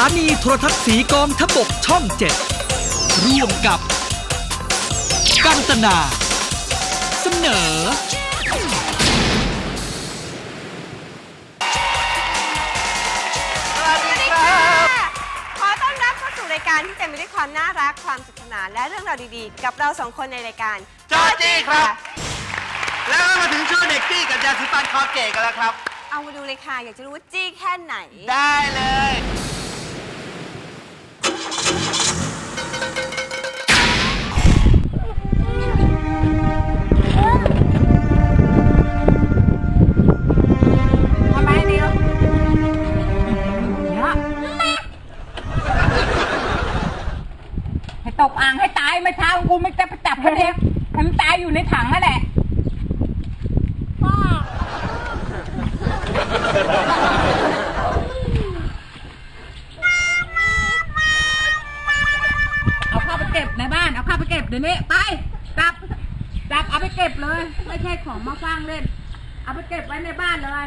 านีโทรทัศน์สีกองทพบกช่องเจ็ดร่วมกับ กันตนา เสนอ สวัสดีครับขอต้อนรับเข้าสู่รายการที่เต็มไปด้วยความน่ารัก ความสนุกสนานและเรื่องราวดีๆ กับเราสองคนในรายการจอจี้ครับ แล้วก็มาถึงช่วงเด็กจี้กับยาสีฟันคอเกตกันแล้วครับ เอามาดูเลยค่ะ อยากจะรู้ว่าจี้แค่ไหน ได้เลย ตกอ่างให้ตายไม่เช้ากูไม่จะไปจับมันเองมันตายอยู่ในถังนั่นแหละเอาเข้าไปเก็บในบ้าน เอาเข้าไปเก็บเดี๋ยวนี้ไปจับจับเอาไปเก็บเลย ไม่ใช่ของมาฟังเล่น เอาไปเก็บไว้ในบ้านเลย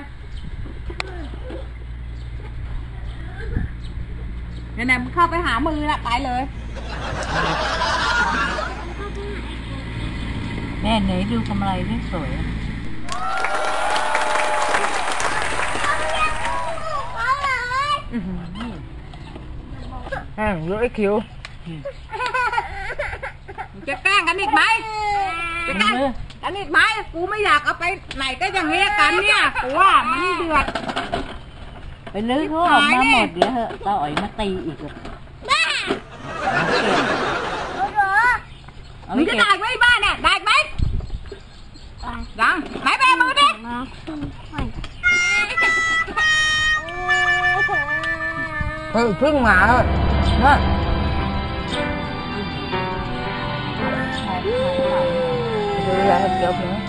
ไหนๆมึงเข้าไปหามือละไปเลยแม่ ไหนดูทำอะไรที่สวยแห้งเยอะไอ้คิวจะแกล้งกันอีกไหมจะแกล้งกันอีกไหมกูไม่อยากเอาไปไหนก็อย่างเงี้ยกันเนี่ยกูว่ามันเดือดไปลื้อเขาออกมาหมดเดี๋ยวเหอะตาอ๋อยมาตีอีกอะเอามึไปงจะเก็บ เฮ้ยพึ่งหมาเลยนะดูแลเดี๋ยวนะ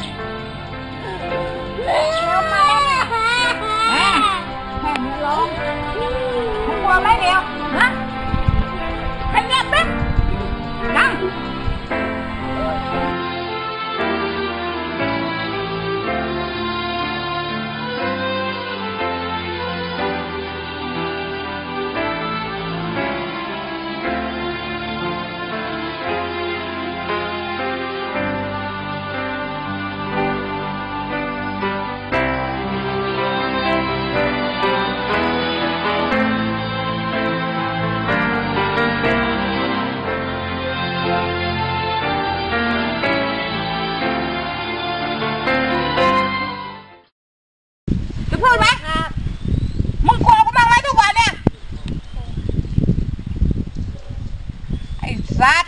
แม่แม่เนี่ยร้องมึงกลัวไหมเดียว พูดไหมมึงกลัวกูบ้างไหมทุกวันเนี่ย ไอ้สัตว์